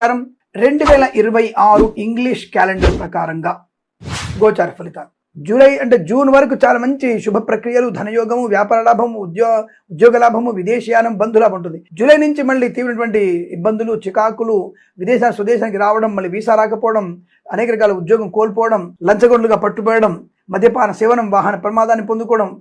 ప్రకారం రెండు వేల ఇరవై ఆరు ఇంగ్లీష్ క్యాలెండర్ ప్రకారంగా గోచార ఫలితాలు. జూలై అంటే జూన్ వరకు చాలా మంచి శుభ ప్రక్రియలు ధనయోగము వ్యాపార లాభము ఉద్యోగ ఉద్యోగ లాభము విదేశీయానం బంధులాభం ఉంటుంది. జూలై నుంచి మళ్ళీ తీవ్రటువంటి ఇబ్బందులు చికాకులు విదేశ స్వదేశానికి రావడం మళ్ళీ వీసా రాకపోవడం అనేక రకాల ఉద్యోగం కోల్పోవడం లంచగొండ్లుగా పట్టుపోయడం మద్యపాన సేవనం వాహన ప్రమాదాన్ని పొందుకోవడం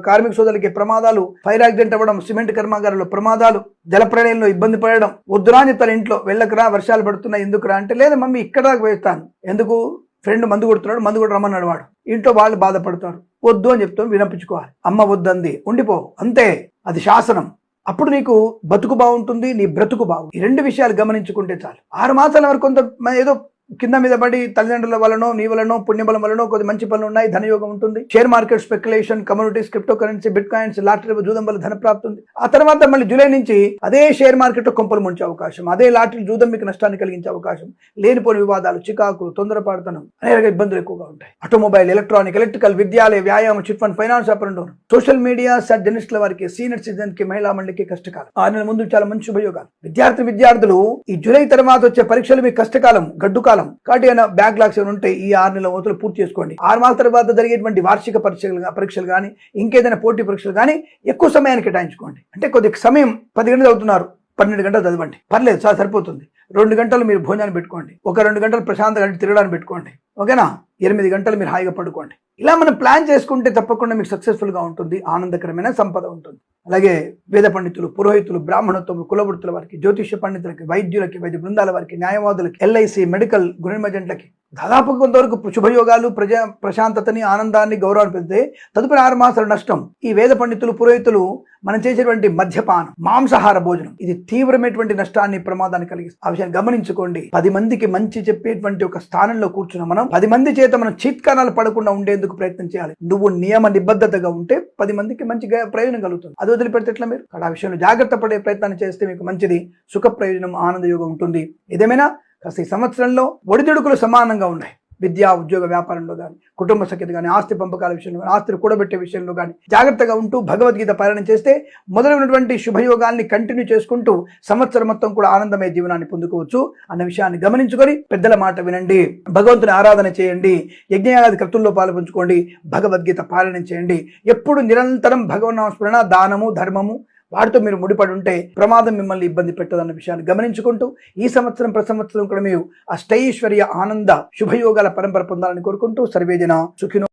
కార్మిక సోదరులకి ప్రమాదాలు ఫైర్ యాక్సిడెంట్ అవ్వడం సిమెంట్ కర్మాగారంలో ప్రమాదాలు జల ప్రళయంలో ఇబ్బంది పడడం వద్దురాని తన ఇంట్లో వెళ్ళకరా వర్షాలు పడుతున్నాయి ఎందుకురా అంటే లేదు మమ్మీ ఇక్కడ దాకా వేస్తాను ఎందుకు? ఫ్రెండ్ మందు కొడుతున్నాడు మందు కూడా రమ్మన్నాడు వాడు. ఇంట్లో వాళ్ళు బాధపడతారు. వద్దు అని చెప్తాం వినపించుకోవాలి. అమ్మ వద్దంది ఉండిపో అంతే అది శాసనం. అప్పుడు నీకు బతుకు బాగుంటుంది నీ బ్రతుకు బాగు. ఈ రెండు విషయాలు గమనించుకుంటే చాలు. ఆరు మాసాల వరకు కొంత మ- ఏదో కింద మీద పడి తల్లిదండ్రుల వలనో నీ వలనో పుణ్యబలం వలనో కొద్ది మంచి పనులు ఉన్నాయి ధనయోగం ఉంటుంది. Share market speculation communities cryptocurrency bitcoins lottery జూదం వల్ల ధన ప్రాప్తి ఉంది ఆ తర్వాత మళ్ళీ జూలై నుంచి అదే షేర్ మార్కెట్ కొంపలు ముంచే అవకాశం అదే లాటరీ జూదం మీకు నష్టాన్ని కలిగించే అవకాశం. లేనిపోని వివాదాలు చికాకులు తొందరపాటుతనం అనేక ఇబ్బందులు ఎక్కువగా ఉంటాయి. ఆటోమొబైల్ ఎలక్ట్రానిక్ ఎలక్ట్రికల్ విద్యాలయ వ్యాయామం చిట్ ఫండ్ ఫైనాన్స్ అప్పుడు సోషల్ మీడియా సార్ జర్నలిస్టుల వారికి సీనియర్ సిటిజన్కి మహిళా మండలికి కష్టకాలం. ఆరు నెలల ముందు చాలా మంచి ఉపయోగాలు. విద్యార్థి విద్యార్థులు ఈ జూలై తర్వాత వచ్చే పరీక్షలు మీ కష్టకాలం గడ్డుకాలం కాలం. కాబట్టి ఏమైనా బ్యాక్ లాగ్స్ ఏమైనా ఉంటే ఈ ఆరు నెలల ఓతులు పూర్తి చేసుకోండి. ఆరు మాసాల తర్వాత జరిగేటువంటి వార్షిక పరీక్షలు పరీక్షలు కానీ ఇంకేదైనా పోటీ పరీక్షలు కానీ ఎక్కువ సమయాన్ని కేటాయించుకోండి. అంటే కొద్ది సమయం పది గంటలు చదువుతున్నారు. పన్నెండు గంటలు చదవండి. పర్లేదు చాలా సరిపోతుంది. రెండు గంటలు మీరు భోజనాన్ని పెట్టుకోండి. ఒక రెండు గంటలు ప్రశాంతంగా తిరగడానికి పెట్టుకోండి. ఓకేనా? ఎనిమిది గంటలు మీరు హాయిగా పడుకోండి. ఇలా మనం ప్లాన్ చేసుకుంటే తప్పకుండా మీకు సక్సెస్ఫుల్గా ఉంటుంది ఆనందకరమైన సంపద ఉంటుంది. అలాగే వేద పండితులు పురోహితులు బ్రాహ్మణత్వం కులవృత్తుల వారికి జ్యోతిష పండితులకి వైద్యులకి వైద్య బృందాల వారికి న్యాయవాదులకి ఎల్ఐసి మెడికల్ గుణమజెంట్లకి దాదాపు కొంతవరకు శుభయోగాలు ప్రజా ప్రశాంతతని ఆనందాన్ని గౌరవాన్ని పెడితే తదుపరి ఆరు మాసాల నష్టం ఈ వేద పండితులు పురోహితులు మనం చేసేటువంటి మద్యపానం మాంసాహార భోజనం. ఇది తీవ్రమైనటువంటి నష్టాన్ని ప్రమాదాన్ని కలిగిస్తుంది. ఆ విషయాన్ని గమనించుకోండి. పది మందికి మంచి చెప్పేటువంటి ఒక స్థానంలో కూర్చున్న మనం. పది మంది చేత మనం చీత్కారాలు పడకుండా ఉండేందుకు ప్రయత్నం చేయాలి. నువ్వు నియమ నిబద్ధతగా ఉంటే పది మందికి మంచి గ- ప్రయోజనం కలుగుతుంది. అది వదిలిపెడితే ఎట్లా మీరు? ఆ విషయంలో జాగ్రత్త పడే ప్రయత్నాన్ని చేస్తే మీకు మంచిది. సుఖ ప్రయోజనం ఆనందయోగం ఉంటుంది. ఏదేమైనా కాస్త ఈ సంవత్సరంలో ఒడిదుడుకులు సమానంగా ఉన్నాయి. విద్యా ఉద్యోగ వ్యాపారంలో కానీ కుటుంబ సఖ్యత కానీ ఆస్తి పంపకాల విషయంలో కానీ ఆస్తిని కూడబెట్టే విషయంలో కానీ జాగ్రత్తగా ఉంటూ భగవద్గీత పాలన చేస్తే మొదలైనటువంటి శుభయోగాల్ని కంటిన్యూ చేసుకుంటూ సంవత్సరం మొత్తం కూడా ఆనందమయ జీవనాన్ని పొందుకోవచ్చు అన్న విషయాన్ని గమనించుకొని పెద్దల మాట వినండి. భగవంతుని ఆరాధన చేయండి. యజ్ఞయాగాది కృతుల్లో పాల్పంచుకోండి భగవద్గీత పాలన చేయండి. ఎప్పుడు నిరంతరం భగవన్నామస్మరణ దానము ధర్మము వాటితో మీరు ముడిపడి ఉంటే ప్రమాదం మిమ్మల్ని ఇబ్బంది పెట్టదన్న విషయాన్ని గమనించుకుంటూ ఈ సంవత్సరం ప్రతి సంవత్సరం కూడా మీరు అష్టైశ్వర్య ఆనంద శుభయోగాల పరంపర పొందాలని కోరుకుంటూ సర్వేజన సుఖినో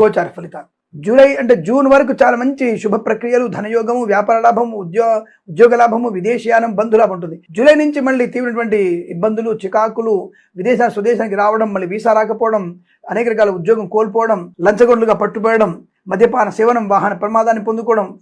గోచార ఫలితాలు. జూలై అంటే జూన్ వరకు చాలా మంచి శుభ ప్రక్రియలు ధనయోగము వ్యాపార లాభము ఉద్యోగ ఉద్యోగ లాభము విదేశీయానం బంధులాభం ఉంటుంది. జూలై నుంచి మళ్ళీ తీవ్రటువంటి ఇబ్బందులు చికాకులు విదేశ స్వదేశానికి రావడం మళ్ళీ వీసా రాకపోవడం అనేక రకాల ఉద్యోగం కోల్పోవడం లంచగొండ్లుగా పట్టుపోయడం మద్యపాన సేవనం వాహన ప్రమాదాన్ని పొందుకోవడం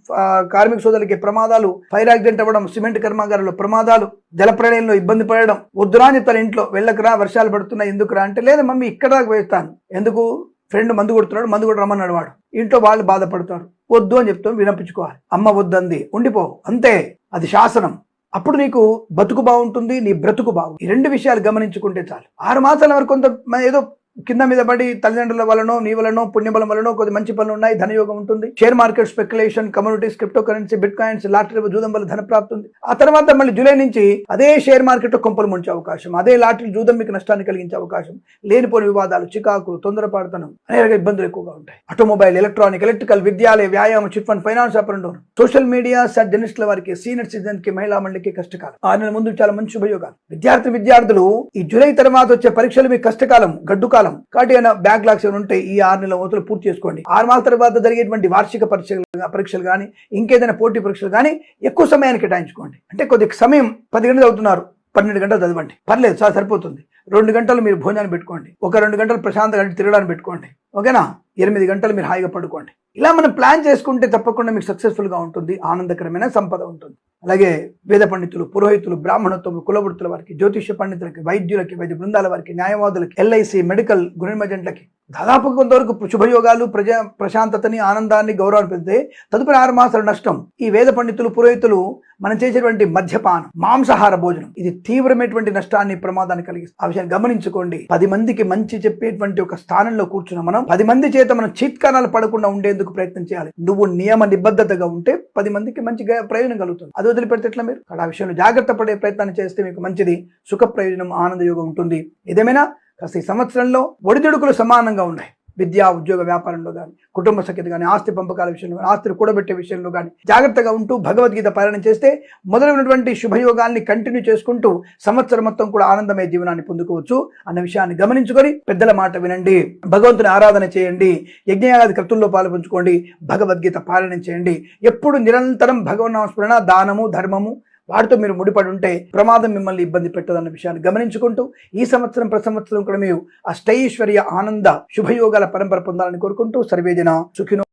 కార్మిక సోదరులకి ప్రమాదాలు ఫైర్ యాక్సిడెంట్ అవ్వడం సిమెంట్ కర్మాగారంలో ప్రమాదాలు జల ప్రళయంలో ఇబ్బంది పడడం వద్దురాని తన ఇంట్లో వెళ్ళకరా వర్షాలు పడుతున్నాయి ఎందుకురా అంటే లేదు మమ్మీ ఇక్కడ దాకా వేస్తాను ఎందుకు? ఫ్రెండ్ మందు కొడుతున్నాడు మందు కూడా రమ్మన్నాడు వాడు. ఇంట్లో వాళ్ళు బాధపడతారు. వద్దు అని చెప్తాం వినపించుకోవాలి. అమ్మ వద్దంది ఉండిపో అంతే అది శాసనం. అప్పుడు నీకు బతుకు బాగుంటుంది నీ బ్రతుకు బాగు. ఈ రెండు విషయాలు గమనించుకుంటే చాలు. ఆరు మాసాల వరకు కొంత మ- ఏదో కింద మీద పడి తల్లిదండ్రుల వలనో నీ వలనో పుణ్యబలం వలనో కొద్ది మంచి పనులు ఉన్నాయి ధనయోగం ఉంటుంది. Share market speculation communities crypto currency bit coins lottery జూదం వల్ల ధన ప్రాప్తి ఉంది ఆ తర్వాత మళ్ళీ జూలై నుంచి అదే షేర్ మార్కెట్ కొంపలు ముంచే అవకాశం అదే లాటరీ జూదం మీకు నష్టాన్ని కలిగించే అవకాశం. లేనిపోని వివాదాలు చికాకులు తొందరపాటుతనం అనేక ఇబ్బందులు ఎక్కువగా ఉంటాయి. ఆటోమొబైల్ ఎలక్ట్రానిక్ ఎలక్ట్రికల్ విద్యాలయ వ్యాయామం చిట్ ఫండ్ ఫైనాన్స్ అప్పుడు సోషల్ మీడియా సార్ జర్నలిస్టుల వారికి సీనియర్ సిటిజన్కి మహిళా మండలికి కష్టకాలం. ఆరు నెలల ముందు చాలా మంచి ఉపయోగాలు. విద్యార్థి విద్యార్థులు ఈ జూలై తర్వాత వచ్చే పరీక్షలు మీ కష్టకాలం గడ్డుకాలం కాలం. కాబట్టి ఏమైనా బ్యాక్ లాగ్స్ ఏమైనా ఉంటే ఈ ఆరు నెలల ఓతులు పూర్తి చేసుకోండి. ఆరు మాసాల తర్వాత జరిగేటువంటి వార్షిక పరీక్షలు పరీక్షలు కానీ ఇంకేదైనా పోటీ పరీక్షలు కానీ ఎక్కువ సమయాన్ని కేటాయించుకోండి. అంటే కొద్ది సమయం పది గంటలు చదువుతున్నారు. పన్నెండు గంటలు చదవండి. పర్లేదు సార్ సరిపోతుంది. రెండు గంటలు మీరు భోజనాన్ని పెట్టుకోండి. ఒక రెండు గంటలు ప్రశాంతంగా తిరగడానికి పెట్టుకోండి. ఓకేనా? ఎనిమిది గంటలు మీరు హాయిగా పడుకోండి. ఇలా మనం ప్లాన్ చేసుకుంటే తప్పకుండా మీకు సక్సెస్ఫుల్గా ఉంటుంది ఆనందకరమైన సంపద ఉంటుంది. అలాగే వేద పండితులు పురోహితులు బ్రాహ్మణత్వం కులవృత్తుల వారికి జ్యోతిష పండితులకి వైద్యులకి వైద్య బృందాల వారికి న్యాయవాదులకి ఎల్ఐసి మెడికల్ గుణమజెంట్లకి దాదాపు కొంతవరకు శుభయోగాలు ప్రజా ప్రశాంతతని ఆనందాన్ని గౌరవాన్ని పెడితే తదుపరి ఆరు మాసాల నష్టం ఈ వేద పండితులు పురోహితులు మనం చేసేటువంటి మద్యపానం మాంసాహార భోజనం. ఇది తీవ్రమైనటువంటి నష్టాన్ని ప్రమాదాన్ని కలిగిస్తుంది. ఆ విషయాన్ని గమనించుకోండి. పది మందికి మంచి చెప్పేటువంటి ఒక స్థానంలో కూర్చున్న మనం. పది మంది చేత చేత మనం చీత్కారాలు పడకుండా ఉండేందుకు ప్రయత్నం చేయాలి. నువ్వు నియమ నిబద్ధతగా ఉంటే పది మందికి మంచి ప్రయోజనం కలుగుతుంది. అది వదిలిపెడితే ఎట్లా మీరు? ఆ విషయంలో జాగ్రత్త పడే ప్రయత్నాన్ని చేస్తే మీకు మంచిది. సుఖ ప్రయోజనం ఆనందయోగం ఉంటుంది. ఏదేమైనా కాస్త ఈ సంవత్సరంలో ఒడిదుడుకులు సమానంగా ఉన్నాయి. విద్యా ఉద్యోగ వ్యాపారంలో కానీ కుటుంబ సఖ్యత కానీ ఆస్తి పంపకాల విషయంలో కానీ ఆస్తులు కూడబెట్టే విషయంలో కానీ జాగ్రత్తగా ఉంటూ భగవద్గీత పాలన చేస్తే మొదలైనటువంటి శుభయోగాల్ని కంటిన్యూ చేసుకుంటూ సంవత్సరం మొత్తం కూడా ఆనందమయ జీవనాన్ని పొందుకోవచ్చు అన్న విషయాన్ని గమనించుకొని పెద్దల మాట వినండి. భగవంతుని ఆరాధన చేయండి. యజ్ఞయాగాది కృతుల్లో పాల్పంచుకోండి భగవద్గీత పాలన చేయండి. ఎప్పుడు నిరంతరం భగవన్నామస్మరణ దానము ధర్మము వాటితో మీరు ముడిపడి ఉంటే ప్రమాదం మిమ్మల్ని ఇబ్బంది పెట్టదన్న విషయాన్ని గమనించుకుంటూ ఈ సంవత్సరం ప్రతి సంవత్సరం కూడా మీరు అష్టైశ్వర్య ఆనంద శుభయోగాల పరంపర పొందాలని కోరుకుంటూ సర్వేజన సుఖినో